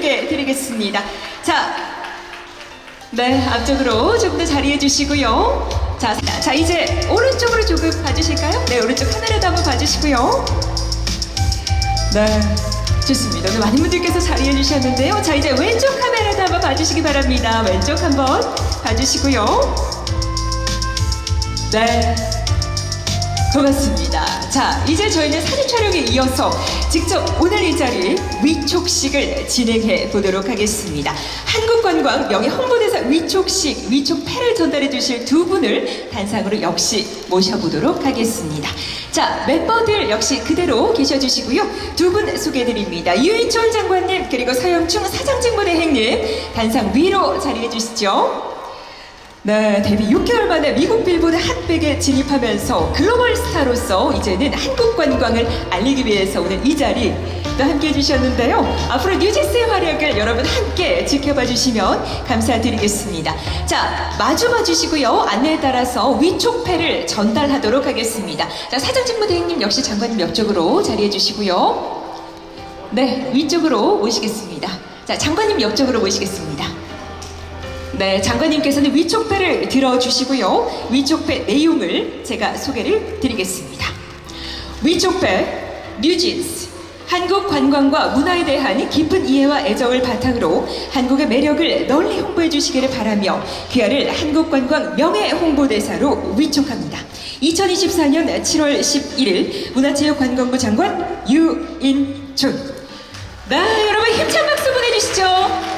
소개해 드리겠습니다. 자, 네, 앞쪽으로 조금 더 자리해 주시고요. 자, 자 이제 오른쪽으로 조금 봐주실까요? 네, 오른쪽 카메라도 한번 봐주시고요. 네, 좋습니다. 오늘 많은 분들께서 자리해 주셨는데요. 자, 이제 왼쪽 카메라도 한번 봐주시기 바랍니다. 왼쪽 한번 봐주시고요. 네. 고맙습니다. 자, 이제 저희는 사진 촬영에 이어서 직접 오늘 이 자리 위촉식을 진행해 보도록 하겠습니다. 한국관광 명예 홍보대사 위촉식, 위촉패를 전달해 주실 두 분을 단상으로 역시 모셔보도록 하겠습니다. 자, 멤버들 역시 그대로 계셔주시고요. 두 분 소개해드립니다. 유인촌 장관님, 그리고 서영충 사장직무대행님, 단상 위로 자리해 주시죠. 네, 데뷔 6개월 만에 미국 빌보드 핫백에 진입하면서 글로벌 스타로서 이제는 한국 관광을 알리기 위해서 오늘 이 자리 또 함께 해주셨는데요. 앞으로 뉴진스의 활약을 여러분 함께 지켜봐 주시면 감사드리겠습니다. 자, 마주 봐주시고요. 안내에 따라서 위촉패를 전달하도록 하겠습니다. 자, 사장직무 대행님 역시 장관님 옆쪽으로 자리해 주시고요. 네, 위쪽으로 모시겠습니다. 자, 장관님 옆쪽으로 모시겠습니다. 네, 장관님께서는 위촉패를 들어주시고요. 위촉패 내용을 제가 소개를 드리겠습니다. 위촉패 뉴진스 한국 관광과 문화에 대한 깊은 이해와 애정을 바탕으로 한국의 매력을 널리 홍보해 주시기를 바라며 귀하를 한국관광 명예 홍보대사로 위촉합니다. 2024년 7월 11일 문화체육관광부 장관 유인춘. 네, 여러분 힘찬 박수 보내주시죠.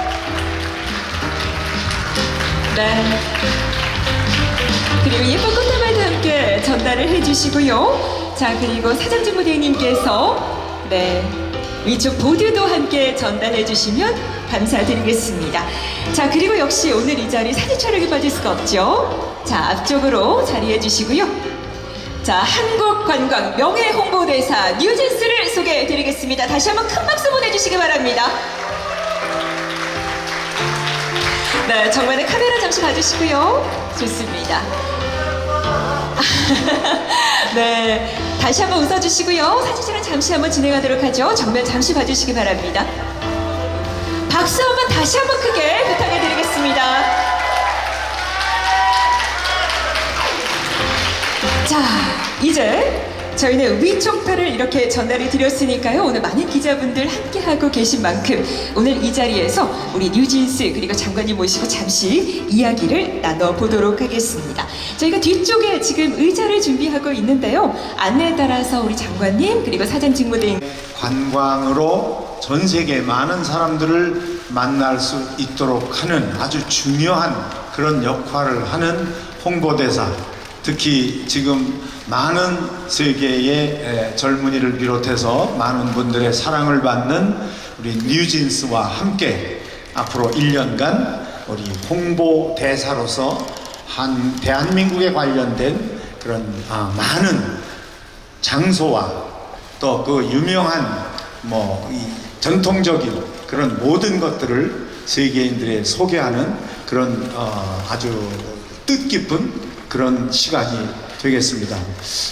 네. 그리고 예쁜 꽃다발도 함께 전달을 해주시고요. 자, 그리고 사장직무대행님께서 네 위쪽 보드도 함께 전달해 주시면 감사드리겠습니다. 자, 그리고 역시 오늘 이 자리 사진 촬영에 빠질 수가 없죠. 자, 앞쪽으로 자리해 주시고요. 자, 한국관광 명예 홍보대사 뉴진스를 소개해 드리겠습니다. 다시 한번 큰 박수 보내주시기 바랍니다. 네, 정면에 카메라 잠시 봐주시고요. 좋습니다. 네, 다시 한번 웃어주시고요. 사진 촬영 잠시 한번 진행하도록 하죠. 정면 잠시 봐주시기 바랍니다. 박수 한번 다시 한번 크게 부탁해드리겠습니다. 자, 이제 저희는 위촉패를 이렇게 전달해 드렸으니까요. 오늘 많은 기자분들 함께하고 계신 만큼 오늘 이 자리에서 우리 뉴진스 그리고 장관님 모시고 잠시 이야기를 나눠보도록 하겠습니다. 저희가 뒤쪽에 지금 의자를 준비하고 있는데요. 안내에 따라서 우리 장관님 그리고 사장 직무대행 관광으로 전 세계 많은 사람들을 만날 수 있도록 하는 아주 중요한 그런 역할을 하는 홍보대사 특히 지금 많은 세계의 에, 젊은이를 비롯해서 많은 분들의 사랑을 받는 우리 뉴진스와 함께 앞으로 1년간 우리 홍보 대사로서 한 대한민국에 관련된 그런 아, 많은 장소와 또 그 유명한 뭐이 전통적인 그런 모든 것들을 세계인들에 소개하는 그런 어, 아주 뜻깊은 그런 시간이 되겠습니다.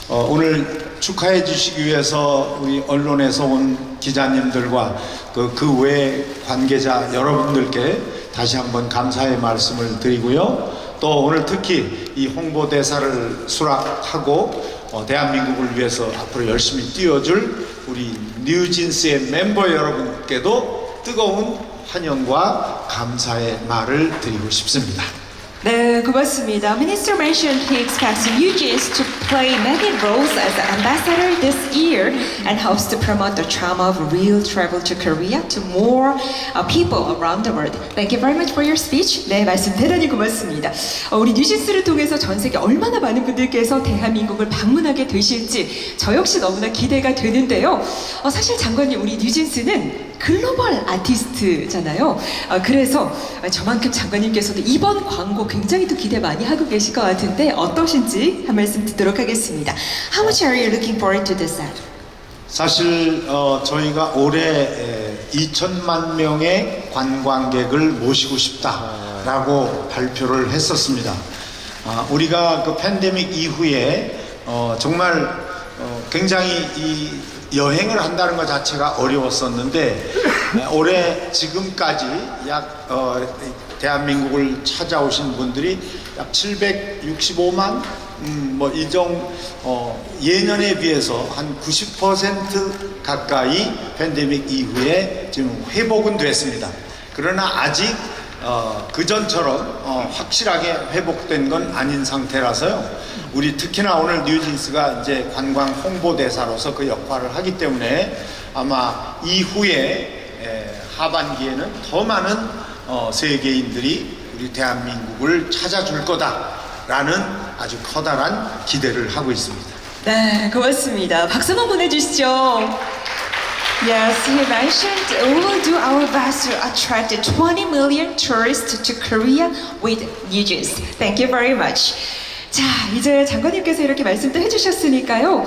어, 오늘 축하해 주시기 위해서 우리 언론에서 온 기자님들과 그, 그 외 관계자 여러분들께 다시 한번 감사의 말씀을 드리고요. 또 오늘 특히 이 홍보대사를 수락하고 어, 대한민국을 위해서 앞으로 열심히 뛰어줄 우리 뉴진스의 멤버 여러분께도 뜨거운 환영과 감사의 말을 드리고 싶습니다. 네, 고맙습니다. Minister mentioned he expects UGS to play many roles as an ambassador this year and hopes to promote the trauma of real travel to Korea to more uh, people around the world. Thank you very much for your speech. 네, 말씀 대단히 고맙습니다. 어, 우리 뉴시스를 통해서 전 세계 얼마나 많은 분들께서 대한민국을 방문하게 되실지 저 역시 너무나 기대가 되는데요. 어, 사실 장관님, 우리 뉴진스는 글로벌 아티스트잖아요. 아, 그래서 저만큼 장관님께서도 이번 광고 굉장히 또 기대 많이 하고 계실 것 같은데 어떠신지 한 말씀 듣도록 하겠습니다. How much are you looking forward to this ad? 사실 어, 저희가 올해 에, 2천만 명의 관광객을 모시고 싶다라고 발표를 했었습니다. 아, 우리가 그 팬데믹 이후에 어, 정말 어, 굉장히 이 여행을 한다는 것 자체가 어려웠었는데 에, 올해 지금까지 약 어, 대한민국을 찾아오신 분들이 약 765만 음, 뭐 이정 어, 예년에 비해서 한 90% 가까이 팬데믹 이후에 지금 회복은 됐습니다. 그러나 아직 어, 그전처럼 어, 확실하게 회복된 건 아닌 상태라서요. 우리 특히나 오늘 뉴진스가 이제 관광 홍보대사로서 그 역할을 하기 때문에 아마 이후에 에, 하반기에는 더 많은 어, 세계인들이 우리 대한민국을 찾아줄 거다라는 아주 커다란 기대를 하고 있습니다. 네, 고맙습니다. 박수 한번 보내주시죠. Yes, he mentioned we will do our best to attract 20 million tourists to Korea with New Jeans. Thank you very much. 자, 이제 장관님께서 이렇게 말씀도 해주셨으니까요.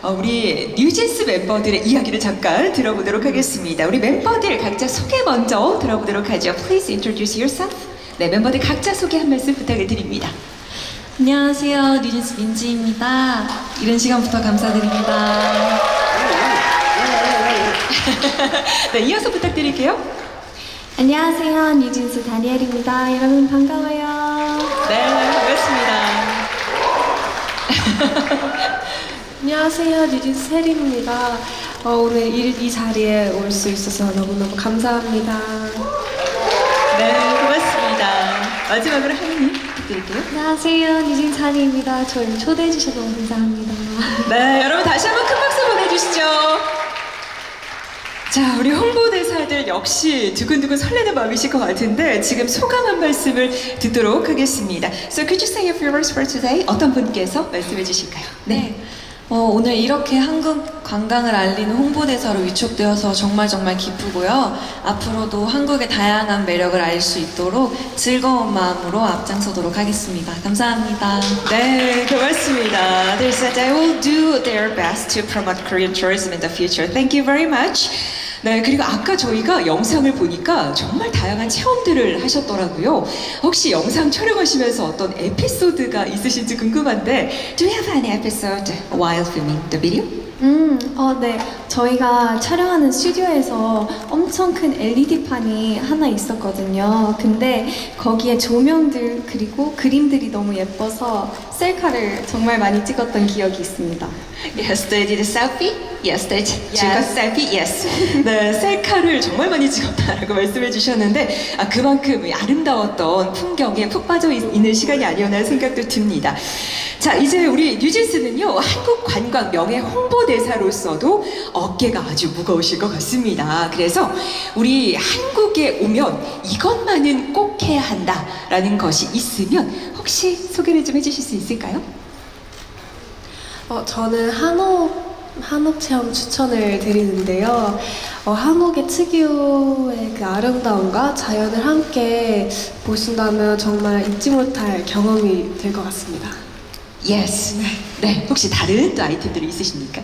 어, 우리 뉴진스 멤버들의 이야기를 잠깐 들어보도록 하겠습니다. 우리 멤버들 각자 소개 먼저 들어보도록 하죠. Please introduce yourself. 네, 멤버들 각자 소개 한 말씀 부탁을 드립니다. 안녕하세요. 뉴진스 민지입니다. 이른 시간부터 감사드립니다. 네, 이어서 부탁드릴게요. 안녕하세요. 뉴진스 다니엘입니다. 여러분 반가워요. 네, 반갑습니다. 안녕하세요. 뉴진스 세림입니다. 어, 오늘 이, 이 자리에 올 수 있어서 너무너무 감사합니다. 네, 고맙습니다. 마지막으로 하은님 부탁드릴게요. 안녕하세요. 뉴진스 한이입니다. 저를 초대해 주셔서 너무 감사합니다. 네, 여러분 다시 한번 큰 박수 보내주시죠. 자, 우리 홍보대사들 역시 두근두근 설레는 마음이실 것 같은데 지금 소감 한 말씀을 듣도록 하겠습니다. So could you say a few words for today? 어떤 분께서 말씀해 주실까요? 네. 어, 오늘 이렇게 한국 관광을 알리는 홍보대사로 위촉되어서 정말 정말 기쁘고요. 앞으로도 한국의 다양한 매력을 알 수 있도록 즐거운 마음으로 앞장서도록 하겠습니다. 감사합니다. 네, 고맙습니다. They said they will do their best to promote Korean tourism in the future. Thank you very much. 네, 그리고 아까 저희가 영상을 보니까 정말 다양한 체험들을 하셨더라고요. 혹시 영상 촬영하시면서 어떤 에피소드가 있으신지 궁금한데, Do you have any episode while filming the video? 음, 어, 네. 저희가 촬영하는 스튜디오에서 엄청 큰 LED판이 하나 있었거든요. 근데 거기에 조명들 그리고 그림들이 너무 예뻐서 셀카를 정말 많이 찍었던 기억이 있습니다. Yes, they did a selfie. Yes, they Yes. 찍었 selfie. Yes. 네, 셀카를 정말 많이 찍었다라고 말씀해 주셨는데 아, 그만큼 이 아름다웠던 풍경에 푹 빠져 있- 있는 시간이 아니었나 생각도 듭니다. 자, 이제 우리 뉴진스는요 한국 관광 명예 홍보 대사로서도 어깨가 아주 무거우실 것 같습니다. 그래서 우리 한국에 오면 이것만은 꼭 해야 한다라는 것이 있으면 혹시 소개를 좀 해주실 수 있을까요? 어, 저는 한옥, 한옥 체험 추천을 드리는데요. 어, 한옥의 특유의 그 아름다움과 자연을 함께 보신다면 정말 잊지 못할 경험이 될 것 같습니다. Yes. 네. 혹시 다른 또 아이템들이 있으십니까?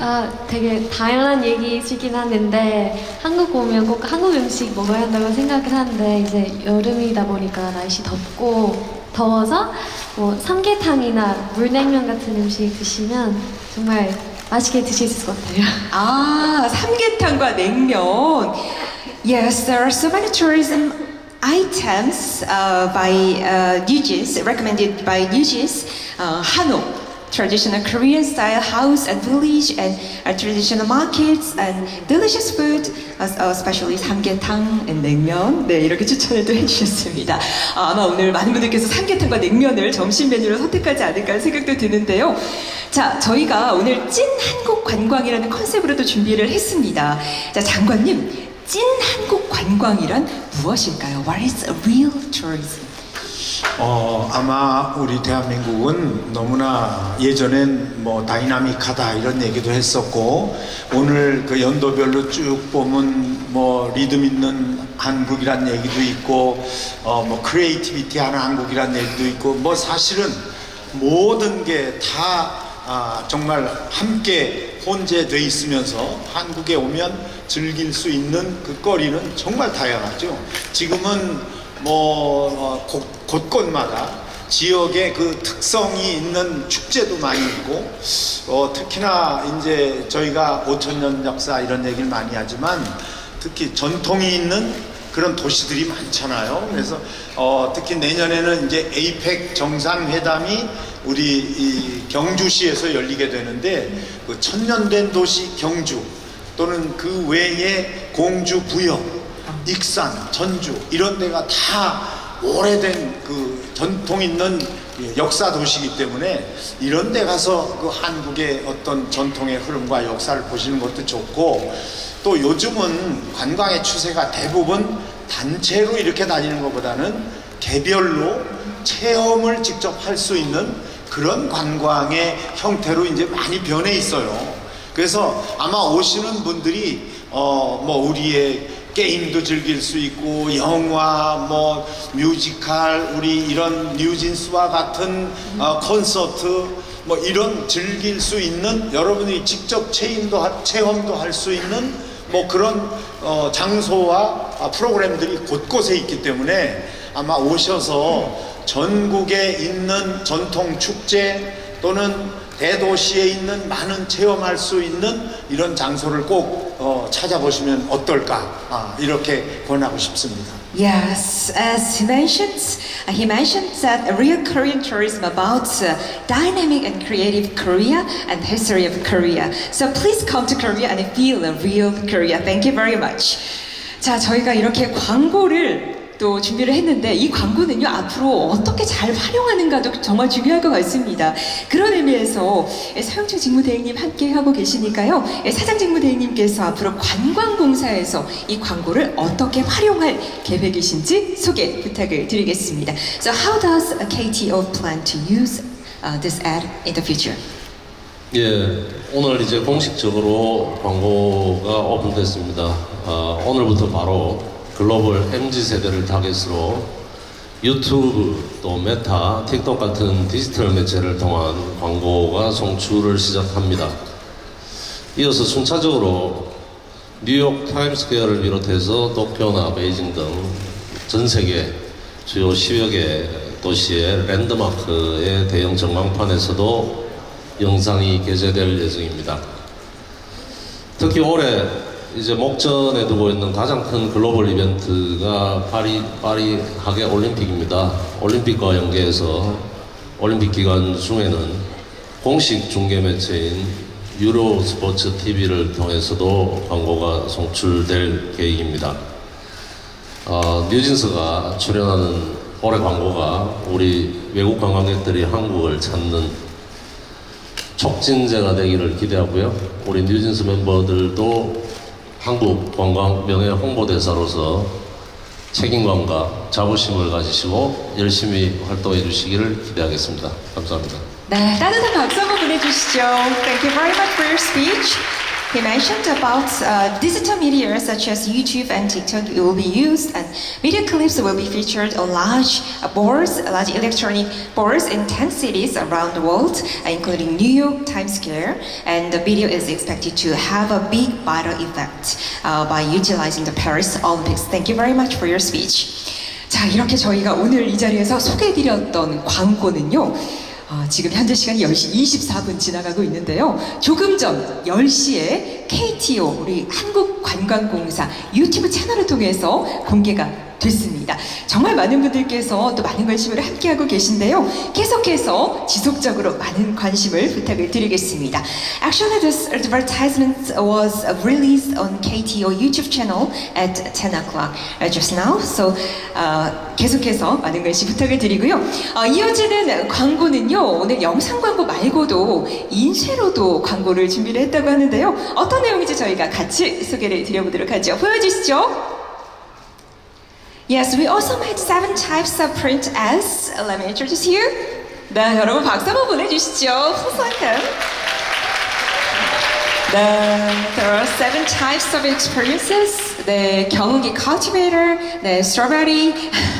아, 되게 다양한 얘기이시긴 하는데 한국 오면 꼭 한국 음식 먹어야 한다고 생각을 하는데 이제 여름이다 보니까 날씨 덥고 더워서 뭐 삼계탕이나 물냉면 같은 음식 드시면 정말 맛있게 드실 수 있을 것 같아요. 아, 삼계탕과 냉면. Yes, there are so many tourism items uh, by uh, Nugis, recommended by Nugis, uh, Hanok. Traditional Korean style house and village and uh, traditional markets and delicious food, uh, uh, especially 삼계탕 and 냉면. 네, 이렇게 추천을 또 해주셨습니다. 아, 아마 오늘 많은 분들께서 삼계탕과 냉면을 점심 메뉴로 선택하지 않을까 생각도 드는데요. 자, 저희가 오늘 찐 한국 관광이라는 컨셉으로 도 준비를 했습니다. 자, 장관님, 찐 한국 관광이란 무엇일까요? What is a real tourism? 어, 아마 우리 대한민국은 너무나 예전엔 뭐 다이나믹하다 이런 얘기도 했었고 오늘 그 연도별로 쭉 보면 뭐 리듬 있는 한국이란 얘기도 있고 어, 뭐 크리에이티비티한 한국이란 얘기도 있고 뭐 사실은 모든 게다 아, 정말 함께 혼재돼 있으면서 한국에 오면 즐길 수 있는 그 거리는 정말 다양하죠. 지금은 뭐 어, 곳, 곳곳마다 지역의 그 특성이 있는 축제도 많이 있고 어, 특히나 이제 저희가 5천 년 역사 이런 얘기를 많이 하지만 특히 전통이 있는 그런 도시들이 많잖아요. 그래서 어, 특히 내년에는 이제 에이펙 정상회담이 우리 이 경주시에서 열리게 되는데 그 천년된 도시 경주 또는 그 외에 공주 부여, 익산, 전주 이런 데가 다 오래된 그 전통 있는 역사 도시이기 때문에 이런 데 가서 그 한국의 어떤 전통의 흐름과 역사를 보시는 것도 좋고 또 요즘은 관광의 추세가 대부분 단체로 이렇게 다니는 것보다는 개별로 체험을 직접 할 수 있는 그런 관광의 형태로 이제 많이 변해 있어요. 그래서 아마 오시는 분들이 어 뭐 우리의 게임도 즐길 수 있고 영화 뭐 뮤지컬 우리 이런 뉴진스와 같은 어, 콘서트 뭐 이런 즐길 수 있는 여러분이 직접 체험도 하- 체험도 할 수 있는 뭐 그런 어, 장소와 아, 프로그램들이 곳곳에 있기 때문에 아마 오셔서 전국에 있는 전통 축제 또는 대도시에 있는 많은 체험할 수 있는 이런 장소를 꼭 어, 찾아보시면 어떨까 아, 이렇게 권하고 싶습니다. Yes, as he mentioned, uh, he mentioned that real Korean tourism about uh, dynamic and creative Korea and history of Korea. So please come to Korea and feel the real Korea. Thank you very much. 자, 저희가 이렇게 광고를 또 준비를 했는데 이 광고는요 앞으로 어떻게 잘 활용하는가도 정말 중요할 것 같습니다. 그런 의미에서 서영철 직무대행님 함께 하고 계시니까요 사장 직무대행님께서 앞으로 관광공사에서 이 광고를 어떻게 활용할 계획이신지 소개 부탁을 드리겠습니다. So how does KTO plan to use uh, this ad in the future? 예, 오늘 이제 공식적으로 광고가 오픈됐습니다. 아, 오늘부터 바로 글로벌 MZ 세대를 타겟으로 유튜브 또 메타, 틱톡 같은 디지털 매체를 통한 광고가 송출을 시작합니다. 이어서 순차적으로 뉴욕 타임스퀘어를 비롯해서 도쿄나 베이징 등 전 세계 주요 10여 개 도시의 랜드마크의 대형 전광판에서도 영상이 게재될 예정입니다. 특히 올해 이제 목전에 두고 있는 가장 큰 글로벌 이벤트가 파리 파리 하계 올림픽입니다. 올림픽과 연계해서 올림픽 기간 중에는 공식 중계 매체인 유로 스포츠 TV를 통해서도 광고가 송출될 계획입니다. 어, 뉴진스가 출연하는 올해 광고가 우리 외국 관광객들이 한국을 찾는 촉진제가 되기를 기대하고요. 우리 뉴진스 멤버들도 한국 관광 명예 홍보대사로서 책임감과 자부심을 가지시고 열심히 활동해 주시기를 기대하겠습니다. 감사합니다. 네, 따뜻한 박수 한번 보내주시죠. Thank you very much for your speech. He mentioned about uh, digital media such as YouTube and TikTok will be used, and video clips will be featured on large uh, boards, large electronic boards in 10 cities around the world, uh, including New York Times Square. And the video is expected to have a big viral effect uh, by utilizing the Paris Olympics. Thank you very much for your speech. 자, 이렇게 저희가 오늘 이 자리에서 소개해드렸던 광고는요. 아, 지금 현재 시간이 10시 24분 지나가고 있는데요. 조금 전 10시에 KTO, 우리 한국관광공사 유튜브 채널을 통해서 공개가 됐습니다. 정말 많은 분들께서 또 많은 관심을 함께하고 계신데요. 계속해서 지속적으로 많은 관심을 부탁을 드리겠습니다. Actually, this advertisement was released on KTO YouTube channel at 10 o'clock just now. So, uh, 계속해서 많은 관심 부탁을 드리고요. 어, 이어지는 광고는요, 오늘 영상 광고 말고도 인쇄로도 광고를 준비를 했다고 하는데요. 어떤 내용인지 저희가 같이 소개를 드려보도록 하죠. 보여주시죠. Yes, we also made seven types of print ads. Let me introduce you. 네, 여러분 박수 한번 보내주시죠. 소소한 네, there are seven types of experiences. 네, 경운기 cultivator, 네, strawberry,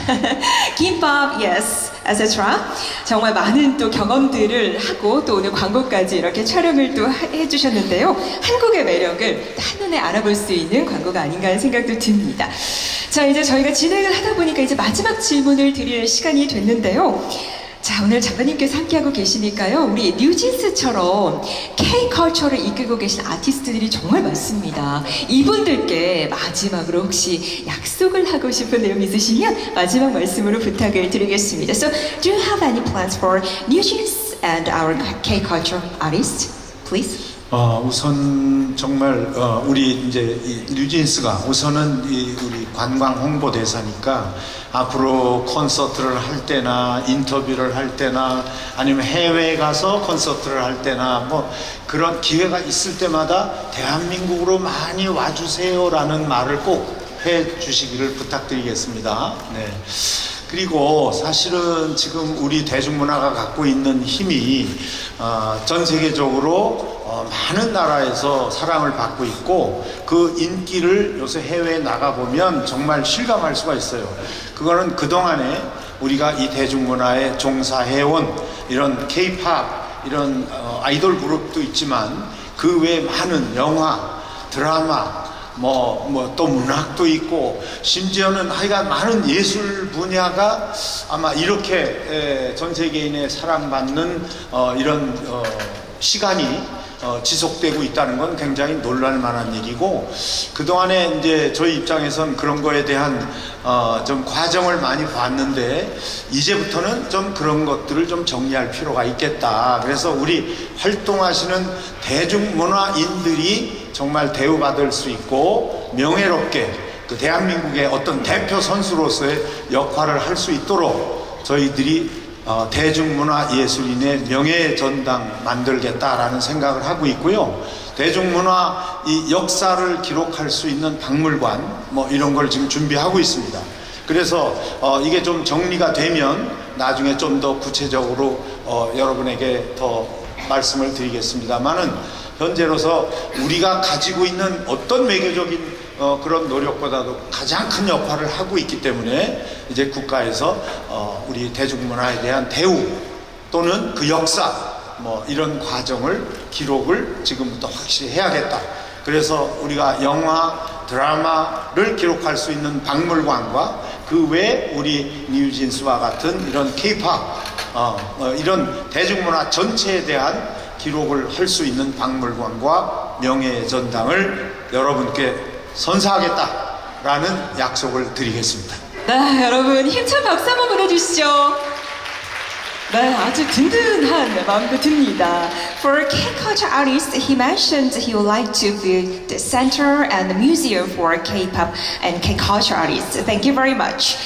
김밥, yes, Etc. 정말 많은 또 경험들을 하고 또 오늘 광고까지 이렇게 촬영을 또 하- 해주셨는데요. 한국의 매력을 한눈에 알아볼 수 있는 광고가 아닌가 하는 생각도 듭니다. 자, 이제 저희가 진행을 하다 보니까 이제 마지막 질문을 드릴 시간이 됐는데요. 자, 오늘 장관님께서 함께하고 계시니까요. 우리 뉴진스처럼 K-컬처를 이끌고 계신 아티스트들이 정말 많습니다. 이분들께 마지막으로 혹시 약속을 하고 싶은 내용 있으시면 마지막 말씀으로 부탁을 드리겠습니다. So, do you have any plans for 뉴진스 and our K-culture artists? Please. 어, 우선 정말 어, 우리 이제 이 뉴진스가 우선은 이 우리 관광 홍보 대사니까 앞으로 콘서트를 할 때나 인터뷰를 할 때나 아니면 해외에 가서 콘서트를 할 때나 뭐 그런 기회가 있을 때마다 대한민국으로 많이 와주세요라는 말을 꼭 해 주시기를 부탁드리겠습니다. 네. 그리고 사실은 지금 우리 대중문화가 갖고 있는 힘이 어, 전 세계적으로 어, 많은 나라에서 사랑을 받고 있고 그 인기를 요새 해외에 나가보면 정말 실감할 수가 있어요. 그거는 그동안에 우리가 이 대중문화에 종사해온 이런 케이팝 이런 어, 아이돌 그룹도 있지만 그 외에 많은 영화, 드라마, 뭐, 뭐, 또 문학도 있고, 심지어는 하여간 많은 예술 분야가 아마 이렇게 에, 전 세계인의 사랑받는 어, 이런 어, 시간이 어, 지속되고 있다는 건 굉장히 놀랄 만한 일이고, 그동안에 이제 저희 입장에선 그런 거에 대한 어, 좀 과정을 많이 봤는데, 이제부터는 좀 그런 것들을 좀 정리할 필요가 있겠다. 그래서 우리 활동하시는 대중문화인들이 정말 대우받을 수 있고 명예롭게 그 대한민국의 어떤 대표 선수로서의 역할을 할 수 있도록 저희들이 어, 대중문화 예술인의 명예 전당 만들겠다라는 생각을 하고 있고요. 대중문화 이 역사를 기록할 수 있는 박물관 뭐 이런 걸 지금 준비하고 있습니다. 그래서 어, 이게 좀 정리가 되면 나중에 좀 더 구체적으로 어, 여러분에게 더 말씀을 드리겠습니다만은 현재로서 우리가 가지고 있는 어떤 외교적인 어, 그런 노력보다도 가장 큰 역할을 하고 있기 때문에 이제 국가에서 어, 우리 대중문화에 대한 대우 또는 그 역사 뭐 이런 과정을 기록을 지금부터 확실히 해야겠다. 그래서 우리가 영화, 드라마를 기록할 수 있는 박물관과 그 외에 우리 뉴진스와 같은 이런 케이팝 어, 어, 이런 대중문화 전체에 대한 기록을 할 수 있는 박물관과 명예의 전당을 여러분께 선사하겠다라는 약속을 드리겠습니다. 네, 여러분 힘찬 박수 한번 보내주시죠. 네, 아주 든든한 마음도 듭니다. For K-culture artist, he mentioned he would like to build the center and the museum for K-pop and K-culture artists. Thank you very much.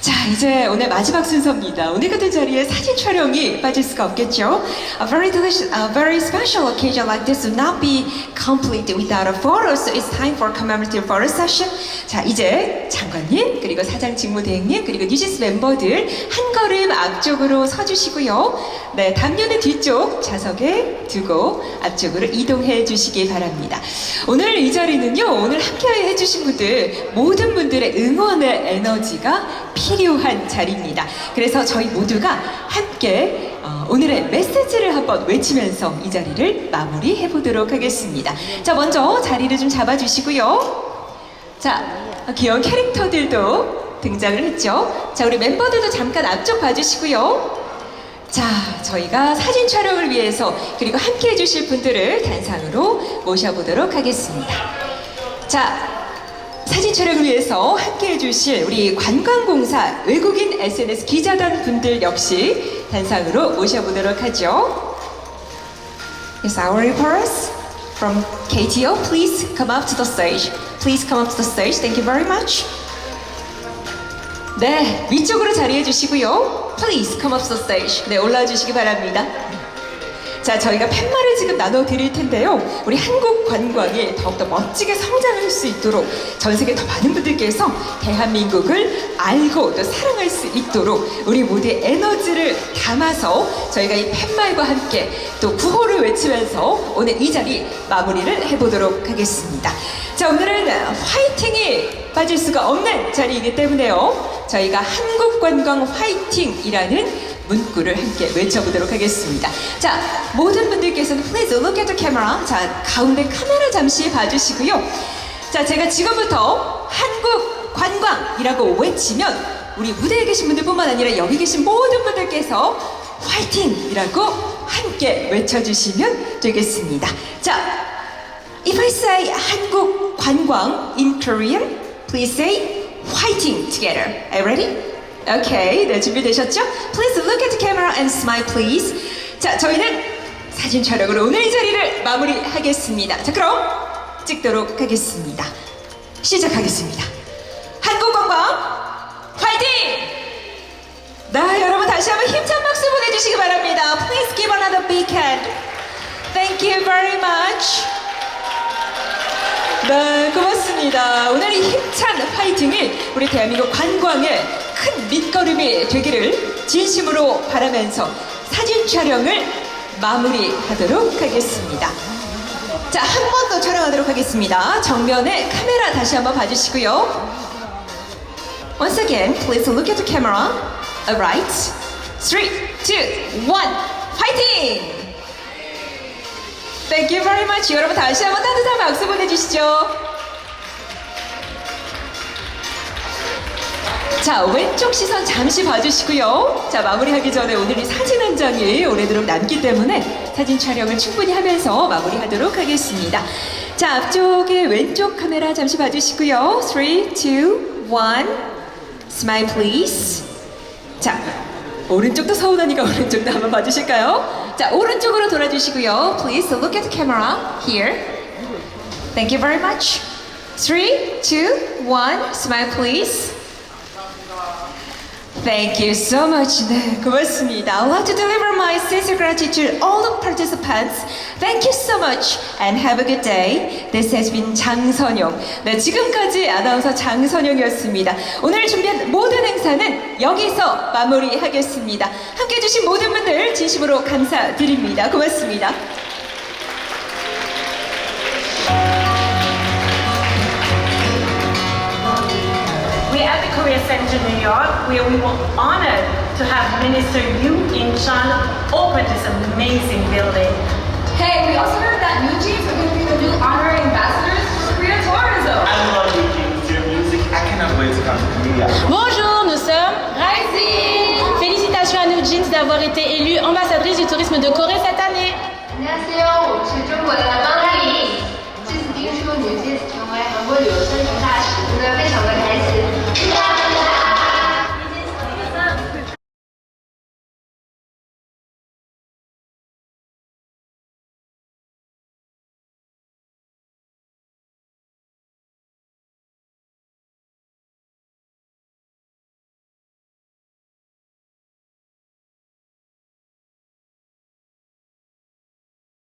자, 이제 오늘 마지막 순서입니다. 오늘 같은 자리에 사진 촬영이 빠질 수가 없겠죠? A very delicious, a very special occasion like this would not be complete without a photo, so it's time for commemorative photo session. 자, 이제 장관님, 그리고 사장 직무대행님, 그리고 뉴진스 멤버들 한 걸음 앞쪽으로 서주시고요. 네, 담요는 뒤쪽 좌석에 두고 앞쪽으로 이동해 주시기 바랍니다. 오늘 이 자리는요, 오늘 함께 해주신 분들, 모든 분들의 응원의 에너지가 필 요한 자리입니다. 그래서 저희 모두가 함께 어, 오늘의 메시지를 한번 외치면서 이 자리를 마무리해 보도록 하겠습니다. 자, 먼저 자리를 좀 잡아주시고요. 자, 귀여운 캐릭터들도 등장을 했죠. 자, 우리 멤버들도 잠깐 앞쪽 봐주시고요. 자, 저희가 사진 촬영을 위해서 그리고 함께 해주실 분들을 단상으로 모셔보도록 하겠습니다. 자, 사진 촬영을 위해서 함께 해 주실 우리 관광공사 외국인 SNS 기자단 분들 역시 단상으로 모셔보도록 하죠. Yes, our reporters from KTO, please come up to the stage. Please come up to the stage. Thank you very much. 네, 위쪽으로 자리해 주시고요. Please come up to the stage. 네, 올라와 주시기 바랍니다. 자, 저희가 팻말을 지금 나눠 드릴 텐데요. 우리 한국 관광이 더욱더 멋지게 성장할 수 있도록 전 세계 더 많은 분들께서 대한민국을 알고 또 사랑할 수 있도록 우리 모두의 에너지를 담아서 저희가 이 팻말과 함께 또 구호를 외치면서 오늘 이 자리 마무리를 해보도록 하겠습니다. 자, 오늘은 화이팅이 빠질 수가 없는 자리이기 때문에요. 저희가 한국관광 화이팅이라는 문구를 함께 외쳐보도록 하겠습니다. 자, 모든 분들께서는 please look at the camera. 자, 가운데 카메라 잠시 봐주시고요. 자, 제가 지금부터 한국 관광이라고 외치면 우리 무대에 계신 분들뿐만 아니라 여기 계신 모든 분들께서 화이팅이라고 함께 외쳐주시면 되겠습니다. 자, if I say 한국 관광 in Korean, please say 화이팅 together. Are you ready? Okay, 네 준비되셨죠? Please look at the camera and smile, please. 자, 저희는 사진 촬영으로 오늘 이 자리를 마무리하겠습니다. 자, 그럼 찍도록 하겠습니다. 시작하겠습니다. 한국 관광 화이팅! 네, 여러분 다시 한번 힘찬 박수 보내주시기 바랍니다. Please give another big hand. Thank you very much. 네, 고맙습니다. 오늘 이 힘찬 화이팅이 우리 대한민국 관광의 큰 밑거름이 되기를 진심으로 바라면서 사진 촬영을 마무리하도록 하겠습니다. 자, 한 번 더 촬영하도록 하겠습니다. 정면에 카메라 다시 한번 봐주시고요. Once again, please look at the camera. Alright. Three, two, one. 파이팅! Thank you very much. 여러분 다시 한번 따뜻한 박수 보내주시죠. 자, 왼쪽 시선 잠시 봐주시고요. 자, 마무리하기 전에 오늘 이 사진 한 장이 오래도록 남기 때문에 사진 촬영을 충분히 하면서 마무리하도록 하겠습니다. 자, 앞쪽에 왼쪽 카메라 잠시 봐주시고요. 3, 2, 1. Smile, please. 자, 오른쪽도 서운하니까 오른쪽도 한번 봐주실까요? 자, 오른쪽으로 돌아주시고요. Please look at the camera here. Thank you very much. 3, 2, 1. Smile, please. Thank you so much. 네, 고맙습니다. I'd like to deliver my sincere gratitude to all the participants. Thank you so much and have a good day. This has been 장선용. 네, 지금까지 아나운서 장선용이었습니다. 오늘 준비한 모든 행사는 여기서 마무리하겠습니다. 함께 해주신 모든 분들 진심으로 감사드립니다. 고맙습니다. career center in New York, where we were honored to have Minister Yu In Chan open this amazing building. Hey, we also heard that New Jeans are going to be the new honorary ambassadors for tourism. I love New Jeans, music. I cannot come to Bonjour, nous sommes Rising. Félicitations à New Jeans d'avoir été élue ambassadrice du tourisme de Corée cette année.